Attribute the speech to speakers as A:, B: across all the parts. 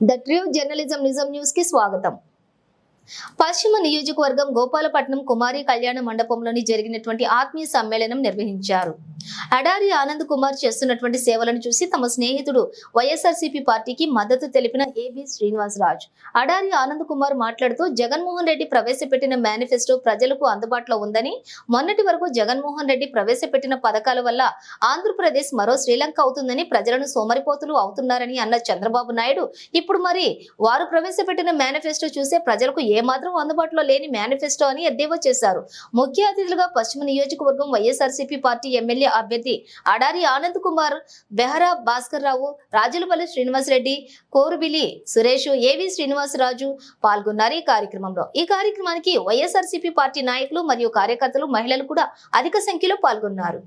A: The true journalism నిజం న్యూస్కి స్వాగతం. పశ్చిమ నియోజకవర్గం గోపాలపట్నం కుమారి కళ్యాణ మండపంలోని జరిగినటువంటి ఆత్మీయ సమ్మేళనం నిర్వహించారు. అడారి ఆనంద్ కుమార్ చేస్తున్నటువంటి సేవలను చూసి తమ స్నేహితుడు వైఎస్ఆర్సీపీ పార్టీకి మద్దతు తెలిపిన ఏబి శ్రీనివాసరాజ్. అడారి ఆనంద్ కుమార్ మాట్లాడుతూ జగన్మోహన్ రెడ్డి ప్రవేశపెట్టిన మేనిఫెస్టో ప్రజలకు అందుబాటులో ఉందని మొన్నటి వరకు జగన్మోహన్ రెడ్డి ప్రవేశపెట్టిన పథకాల వల్ల ఆంధ్రప్రదేశ్ మరో శ్రీలంక అవుతుందని ప్రజలను సోమరిపోతులు అవుతున్నారని అన్న చంద్రబాబు నాయుడు. ఇప్పుడు మరి వారు ప్రవేశపెట్టిన మేనిఫెస్టో చూసే ప్రజలకు ఏ ఏమాత్రం అందుబాటులో లేని మేనిఫెస్టో అని ఎద్దేవా చేశారు. ముఖ్య అతిథులుగా పశ్చిమ నియోజకవర్గం వైఎస్ఆర్సీపీ పార్టీ ఎమ్మెల్యే అభ్యర్థి అడారి ఆనంద్ కుమార్ బెహరా భాస్కర్ రావు రాజులపల్లి శ్రీనివాసరెడ్డి కోరుబిలి సురేష్ ఏవి శ్రీనివాసరాజు పాల్గొన్నారు ఈ కార్యక్రమంలో. ఈ కార్యక్రమానికి వైఎస్ఆర్సీపీ పార్టీ నాయకులు మరియు కార్యకర్తలు మహిళలు కూడా అధిక సంఖ్యలో పాల్గొన్నారు.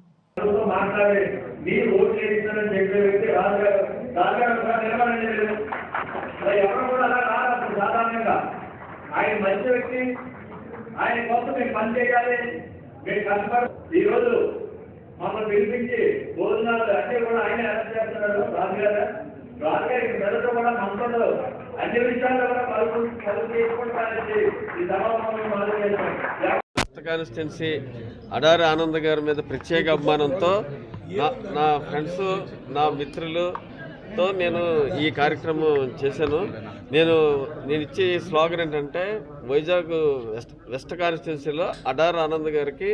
B: సాధారణంగా. ఆయన మంచి వ్యక్తి. ఆయన కోసం మేము పని చేయాలి. మేము కష్టపడ ఈరోజు మమ్మల్ని పిలిపించి భోజనాలు అన్నీ కూడా ఆయన అరెస్ట్ చేస్తున్నాడు. రాజుగారు. రాజుగారి మెదడు కూడా మనసులో అన్ని విషయాల్లో కూడా పలుకు పలుకు చేసుకుంటారని ఈ సమావేశంలో మనం చేస్తాం
C: కాన్స్టిట్యున్సీ అడారి ఆనంద్ గారి మీద ప్రత్యేక అభిమానంతో నా ఫ్రెండ్స్ నా మిత్రులు తో నేను ఈ కార్యక్రమం చేశాను. నేను నేను ఇచ్చే స్లోగన్ ఏంటంటే వైజాగ్ వెస్ట్ వెస్ట్ కాన్స్టిట్యున్సీలో అడార్ ఆనంద్ గారికి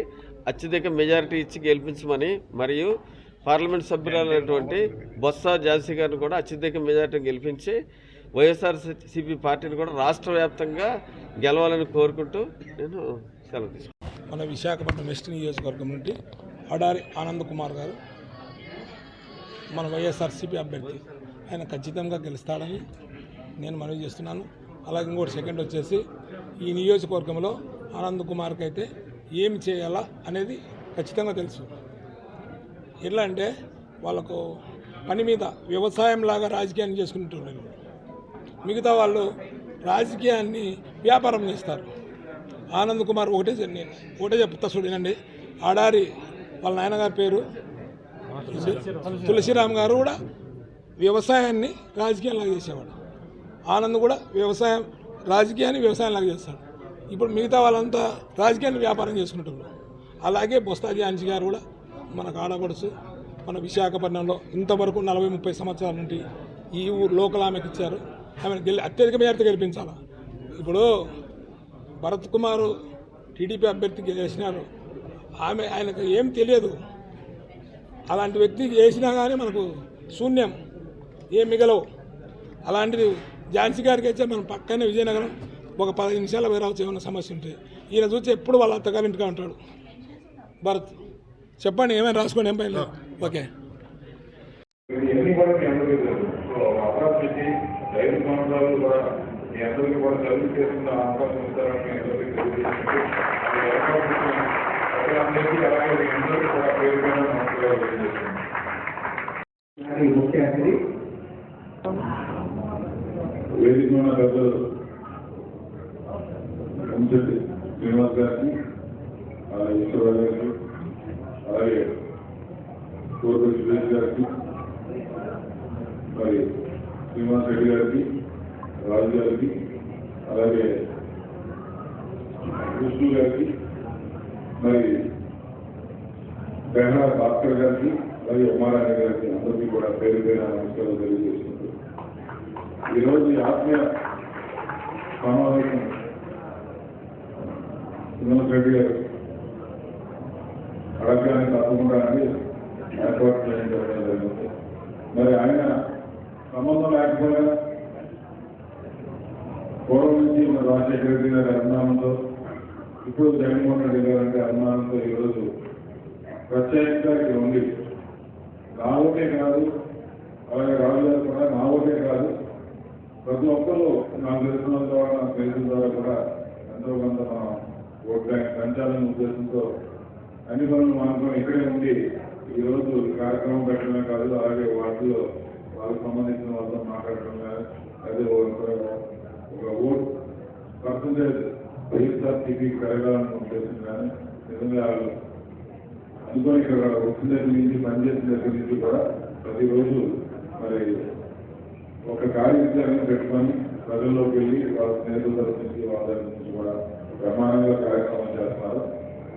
C: అత్యధిక మెజారిటీ ఇచ్చి గెలిపించమని మరియు పార్లమెంట్ సభ్యురాలైనటువంటి బొత్స ఝాన్సీ గారిని కూడా అత్యధిక మెజారిటీ గెలిపించి వైఎస్ఆర్సీపీ పార్టీని కూడా రాష్ట్ర వ్యాప్తంగా గెలవాలని కోరుకుంటూ నేను సెలవు తీసుకున్నాను.
D: మన విశాఖపట్నం వెస్ట్ నియోజకవర్గం నుండి అడారి ఆనంద్ కుమార్ గారు మన వైఎస్ఆర్సీపీ అభ్యర్థి. ఆయన ఖచ్చితంగా గెలుస్తాడని నేను మనవి చేస్తున్నాను. అలాగే ఇంకోటి సెకండ్ వచ్చేసి ఈ నియోజకవర్గంలో ఆనంద్ కుమార్కి అయితే ఏమి చేయాలా అనేది ఖచ్చితంగా తెలుసు. ఎట్లా అంటే వాళ్ళకు పని మీద వ్యవసాయం లాగా రాజకీయాన్ని చేసుకుంటున్నారు మిగతా వాళ్ళు రాజకీయాన్ని వ్యాపారం చేస్తారు. ఆనంద్ కుమార్ ఒకటే నేను ఒకటే చెప్తా చూడండి. ఆడారి వాళ్ళ నాయనగారి పేరు తులసిరామ్ గారు కూడా వ్యవసాయాన్ని రాజకీయంలాగా చేసేవాడు. ఆనంద్ కూడా వ్యవసాయం రాజకీయాన్ని వ్యవసాయంలాగా చేస్తాడు. ఇప్పుడు మిగతా వాళ్ళంతా రాజకీయాన్ని వ్యాపారం చేసుకుంటున్నారు. అలాగే బొస్తా ఝాన్సీ గారు కూడా మనకు ఆడపడుచు మన విశాఖపట్నంలో ఇంతవరకు నలభై ముప్పై సంవత్సరాల నుండి ఈ ఊరు లోకల్ ఆమెకి ఇచ్చారు. ఆమెను గెలి అత్యధిక మేరతో గెలిపించాలి? ఇప్పుడు భరత్ కుమారు టీడీపీ అభ్యర్థి చేసినారు ఆమె ఆయనకు ఏం తెలియదు. అలాంటి వ్యక్తికి చేసినా కానీ మనకు శూన్యం ఏం మిగలవు. అలాంటిది ఝాన్సీ గారికి అయితే మనం పక్కనే విజయనగరం ఒక పదహైదు నిమిషాల పోయి రావచ్చు ఏమైనా సమస్య ఉంటే. ఈయన చూసి ఎప్పుడు వాళ్ళ అత్తగారి ఇంటిగా ఉంటాడు. భరత్ చెప్పండి ఏమైనా రాసుకోండి ఏం పని ఓకే.
E: కూడా అందరికీ సర్వీస్ అవకాశం ఇస్తారని మీ అలాగే అందరికీ కూడా
F: ముఖ్య అతిథి
E: వేదిక ఉన్న పెద్దలు శ్రీనివాస్ గారికి అలాగే ఈశ్వరరావు గారికి అలాగే కోరుకు సురేష్ గారికి మరి శ్రీనివాస్ రెడ్డి గారికి రాజు గారికి అలాగే విష్ణు గారికి మరి బెహరా భాస్కర్ గారికి మరియు ఉమారాణి గారికి అందరికీ కూడా పేరు పేరు నమస్కారం తెలియజేస్తుంది ఈరోజు ఈ ఆత్మీయ సమావేశం శ్రీనివాస్ రెడ్డి గారు అడగడానికి తప్పకుండా అని ఏర్పాటు చేయడం జరిగింది. మరి ఆయన సంబంధం లేకపోయినా పూర్వం నుంచి మన రాజశేఖర రెడ్డి గారి అభిమానంతో ఇప్పుడు జగన్మోహన్ రెడ్డి గారు అంటే అభిమానంతో ఈరోజు ప్రత్యేకంగా ఇక్కడ ఉంది నా ఓటే కాదు అలాగే రాజుగారు కూడా నా ఓటే కాదు. ప్రతి ఒక్కరు నాకు తెలిసిన ద్వారా నాకు తెలిసిన ద్వారా కూడా ఎంతో కొంత మనం ఓట్ బ్యాంక్ పెంచాలనే ఉద్దేశంతో అన్ని పనులు మాత్రం ఇక్కడే ఉండి ఈ రోజు కార్యక్రమం పెట్టడమే కాదు అలాగే వాటిలో వాళ్ళకి సంబంధించిన వాళ్ళతో మాట్లాడటం కానీ అదే ఒక ఓట్ పర్సంటేజ్ వైఎస్ఆర్ టీపీకి పెరగాలన్న ఉద్దేశం కానీ నిజంగా వాళ్ళు ఇక్కడ వచ్చిన దగ్గర నుంచి పనిచేసిన దగ్గర నుంచి కూడా ప్రతిరోజు మరి ఒక కార్యక్రమాన్ని పెట్టుకొని ప్రజల్లోకి వెళ్ళి వాళ్ళ స్నేహితుల తరఫు నుంచి వాళ్ళ దగ్గర నుంచి కూడా బ్రహ్మాండంగా కార్యక్రమం చేస్తున్నారు.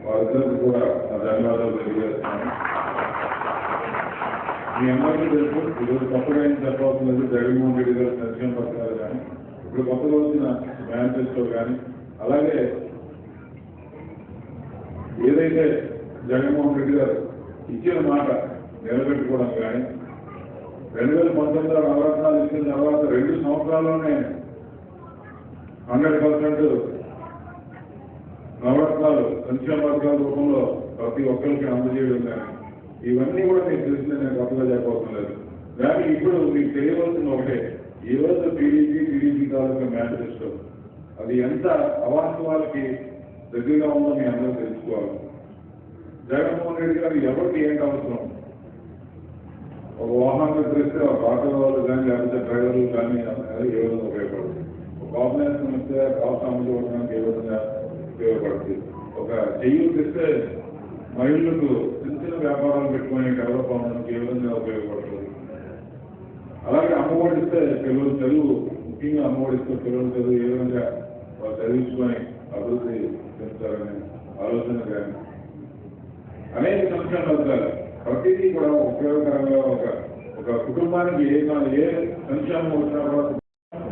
E: వారిద్దరికి కూడా నా ధన్యవాదాలు తెలియజేస్తున్నాను. మీ అందరికీ తెలుసు ఈరోజు కొత్తగా ఏం చెప్పవలసిన జగన్మోహన్ రెడ్డి గారు సంక్షేమ పథకాలు కానీ ఇప్పుడు కొత్తగా వచ్చిన మేనిఫెస్టో కానీ అలాగే ఏదైతే జగన్మోహన్ రెడ్డి గారు ఇచ్చిన మాట నిలబెట్టుకోవడం కానీ రెండు వేల పంతొమ్మిదిలో నవరత్నాలు ఇచ్చిన తర్వాత రెండు సంవత్సరాల్లోనే హండ్రెడ్ పర్సెంట్ నవరత్నాలు సంక్షేమ పథకాల రూపంలో ప్రతి ఒక్కరికి అందజేయడం కానీ ఇవన్నీ కూడా మీకు తెలిసిందే నేను కొత్తగా చెప్పవసరం లేదు. కానీ ఇప్పుడు మీకు తెలియవలసిన ఒకటే ఈ టీడీపీ టీడీపీ తాలూకా మేనిఫెస్టో అది ఎంత అవాస్తవాలకి దగ్గరగా ఉందో మీ అందరూ తెలుసుకోవాలి. జగన్మోహన్ రెడ్డి గారు ఎవరికి ఏంటి అవసరం? ఒక వాహనం తెరిస్తే ఒక ఆటో వాళ్ళు కానీ లేకపోతే డ్రైవర్లు కానీ ఏ విధంగా ఉపయోగపడుతుంది ఒక ఆర్గనైజేషన్ ఇస్తే కాస్ట్ అమలు చూడడానికి ఏ విధంగా ఉపయోగపడుతుంది? ఒక చెయ్యి తెస్తే మహిళలకు చిన్న చిన్న వ్యాపారాలు పెట్టుకుని డెవలప్ అవడానికి ఏ విధంగా ఉపయోగపడుతుంది అలాగే అమ్మఒడి ఇస్తే పిల్లలు చదువు ముఖ్యంగా అమ్మఒడితో పిల్లలు చదువు ఏ విధంగా వాళ్ళు చదివించుకొని అభివృద్ధి చెందుతారనే ఆలోచన కానీ అనేక సంక్షేమ పథకాలు ప్రతిదీ కూడా ఉపయోగకరంగా ఒక ఒక కుటుంబానికి ఏ ఏ సంక్షేమం వచ్చినా కూడా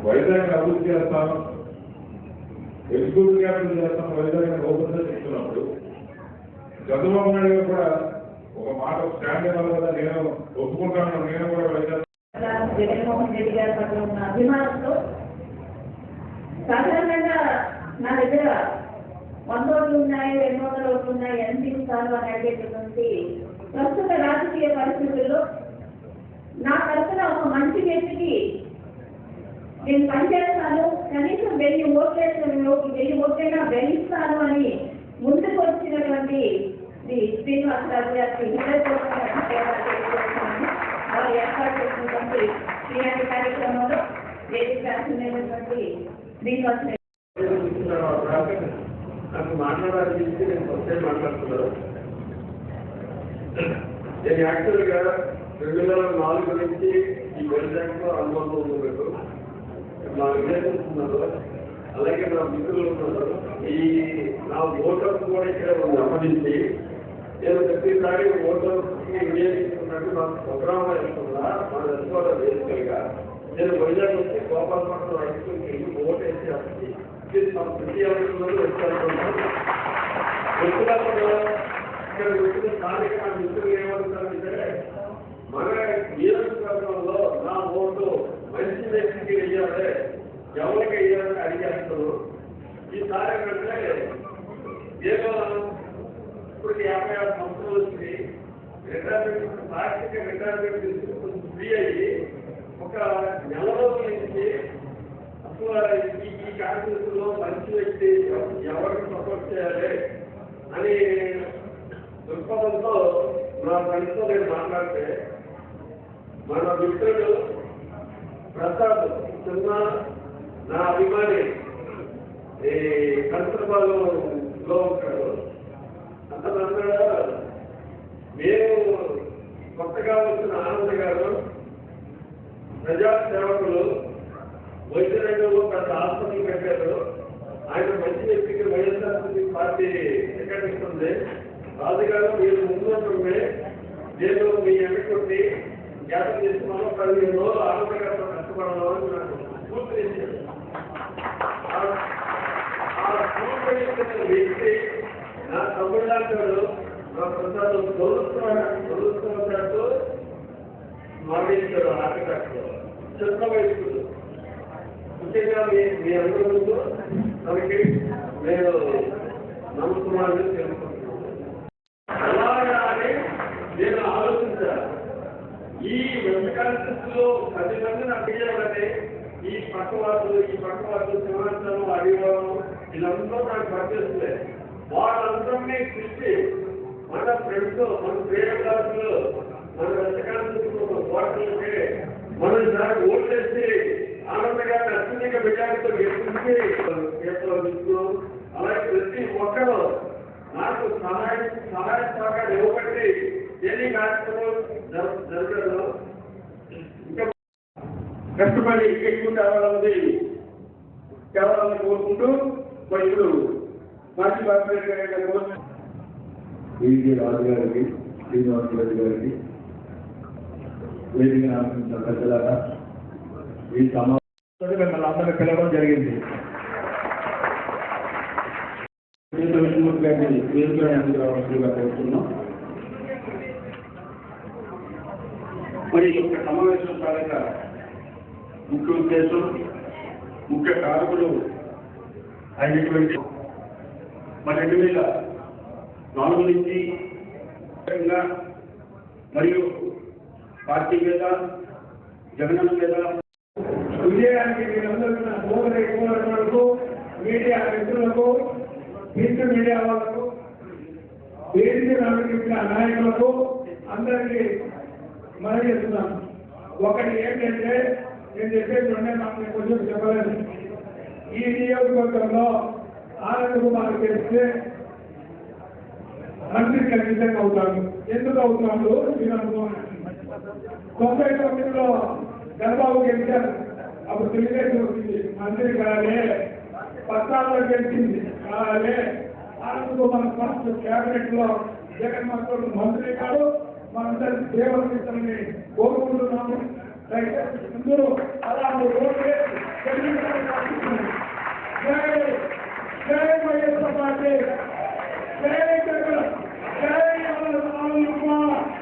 E: వైజాగ్ అభివృద్ధి చేస్తాను. ఎగ్జిక్యూటివ్ క్యాపిటల్ చేస్తాను. వైజాగ్ ఓపెన్ చెప్తున్నప్పుడు చంద్రబాబు నాయుడు కూడా ఒక మాట స్టాండ్ అవ్వాలి నేను ఒప్పుకుంటాను. నేను కూడా వైజాగ్
G: జగన్మోహన్ రెడ్డి గారి పట్ల ఉన్న అభిమానంతో సాధారణంగా నా దగ్గర వంద ఓట్లు ఉన్నాయి రెండు వందల ఓట్లు ఉన్నాయి ఎంత ఇస్తాను అని అడిగేటటువంటి ప్రస్తుత రాజకీయ పరిస్థితుల్లో నా తరఫున ఒక మంచి వ్యక్తికి నేను పనిచేస్తాను కనీసం వెయ్యి ఓట్లేసిన వెయ్యి ఓట్లైనా వెలిస్తాను అని ముందుకు వచ్చినటువంటి శ్రీనివాసరాజు శ్రీనివాసరావు గారికి హృదయపూర్వకంగా వారు ఏర్పాటు చేసినటువంటి ఇలాంటి కార్యక్రమంలో వేదిక రాసినటువంటి శ్రీనివాస
B: నాకు మాట్లాడాలనిపించి నేను ఫస్ట్ టైం మాట్లాడుతున్నాను నేను యాక్చువల్గా రెండు వేల నాలుగు నుంచి ఈ వైజాగ్లో అనుభవం ఉంది మీకు నా రిలేషన్స్ ఉన్నారు అలాగే నా మిత్రులు ఉన్నారు ఈ నా ఓటర్స్ కూడా ఇక్కడ గమనించి నేను ప్రతిసారి ఓటర్స్కి వినియోగిస్తున్నట్టు నాకు ప్రోగ్రామ్ వేస్తున్నా మన తెలుసుకోవడం బేసికల్గా నేను వైజాగ్ వచ్చి గోపాల్ హై స్కూల్కి వెళ్ళి ఓట్ వేసి వస్తుంది ఇది మన ప్రతి అవసరంలో ఇక్కడ స్థానిక నా మిత్రులు ఏమంటారంటే మన నియోజకవర్గంలో నా ఓటు మంచి వ్యక్తికి వెయ్యాలి ఎవరికి వెయ్యాలని అడిగేస్తారు ఈసారి ఏంటంటే ఏమో ఇప్పుడు యాభై ఆరు సంవత్సరాలు వచ్చి రిటైర్మెంట్ పార్టీకి రిటైర్మెంట్ తీసుకుని కొంచెం ఫ్రీ అయ్యి ఒక నెల రోజుల నుంచి అసలు ఈ ఈ లో మంచి వ్యక్తి ఎవరిని ఎవరికి సపోర్ట్ చేయాలి అని దృక్పథంతో నా ఫ్రెండ్స్తో నేను మాట్లాడితే మన మిత్రుడు ప్రసాద్ చిన్న నా అభిమాని ఈ కన్సర్బాలో లో ఉంటాడు. అతను అన్నాడు మేము కొత్తగా వచ్చిన ఆనంద్ గారు ప్రజా సేవకులు వైద్యరంగంలో పెద్ద ఆసుపత్రి పెట్టారు ఆయన మంచి వ్యక్తికి వైఎస్ఆర్సీపీ పార్టీ టికెట్ ఇస్తుంది రాజుగారు మీరు ముందుంటుంటే నేను మీ వెనుకొట్టి జ్ఞాపకం చేసుకున్నాను పదిహేను రోజులు ఆనంద గారితో కష్టపడను అని నాకు స్ఫూర్తినిచ్చాడు ఆ- ఆ స్ఫూర్తినిచ్చిన వ్యక్తి నా తమ్ముడు లాంటి నా ప్రసాదం తొలుస్తున్న తొలుస్తున్నట్టు మరణించాడు ఆర్కిటెక్ట్ చిన్న వయస్సులో ముఖ్యంగా మీ మీ అందరూ ముందు మనకి నేను నమ్ముతున్నానని తెలుసుకుంటున్నాను అలాగా నేను ఆలోచించాను. ఈ వెంకటాంశస్ పది మంది మందిని అడిగారంటే ఈ పక్క వాళ్ళు ఈ పక్క వాళ్ళు సింహాచలం అడిగారు వీళ్ళందరూ నాకు పనిచేస్తుంది వాళ్ళందరినీ పిలిచి మన ఫ్రెండ్స్ మన ప్రేమ మన వెంకటాంశస్ ఓట్లకి మనం దానికి ఓట్లేసి ఆనందంగా అత్యధిక విజయాలతో గెలిపించి చేతిలో అలాగే ప్రతి ఒక్కరు నాకు సహాయం సహాయ సహకారం ఇవ్వబట్టి ఎన్ని కార్యక్రమాలు జరగదు ఇంకా
H: కష్టపడి ఎక్కువ కావాలన్నది కావాలని కోరుకుంటూ మరి ఇప్పుడు మాజీ
F: రాజు గారికి శ్రీనివాస రెడ్డి గారికి వేదిక ఆశించిన పెద్దలారా ఈ సమావేశం మిమ్మల్ని అందరూ పిలవడం జరిగింది. విష్ణుమూర్తి గారిని వేదిక కోరుతున్నాం.
H: మరి యొక్క సమావేశం తాలూకా ముఖ్య ఉద్దేశం ముఖ్య కారకులు అయినటువంటి మరి రెండు వేల నాలుగు నుంచి మరియు పార్టీ మీద జగనన్న మీద
I: విజయానికి మీరందరూ నా మీడియా మిత్రులకు ప్రింట్ మీడియా వాళ్ళకు వేదిక నడిపించిన నాయకులకు అందరికీ మనం చేస్తున్నాను ఒకటి ఏంటంటే నేను చెప్పేది ఉండే మాటలు కొంచెం చెప్పలేదు ఈ నియోజకవర్గంలో ఆనంద్ కుమార్ చేస్తే మంత్రి ఖచ్చితంగా అవుతాడు. ఎందుకు అవుతాడు? మీరు అనుకోండి. తొంభై తొమ్మిదిలో చంద్రబాబు గెలిచారు. అప్పుడు తెలుగుదేశం వచ్చింది. మంత్రి కాలే పత్రాల్లో గెలిచింది. కాలే ఆనంద్ కుమార్ ఫస్ట్ క్యాబినెట్లో జగన్మోహన్ మంత్రి కాదు మనందరి దేవతని కోరుకుంటున్నాము. అందరూ అలాంటి ఓట్లు వేసి జై వైఎస్ఆర్ పార్టీ. జై జగన్. జై అమర్ కుమార్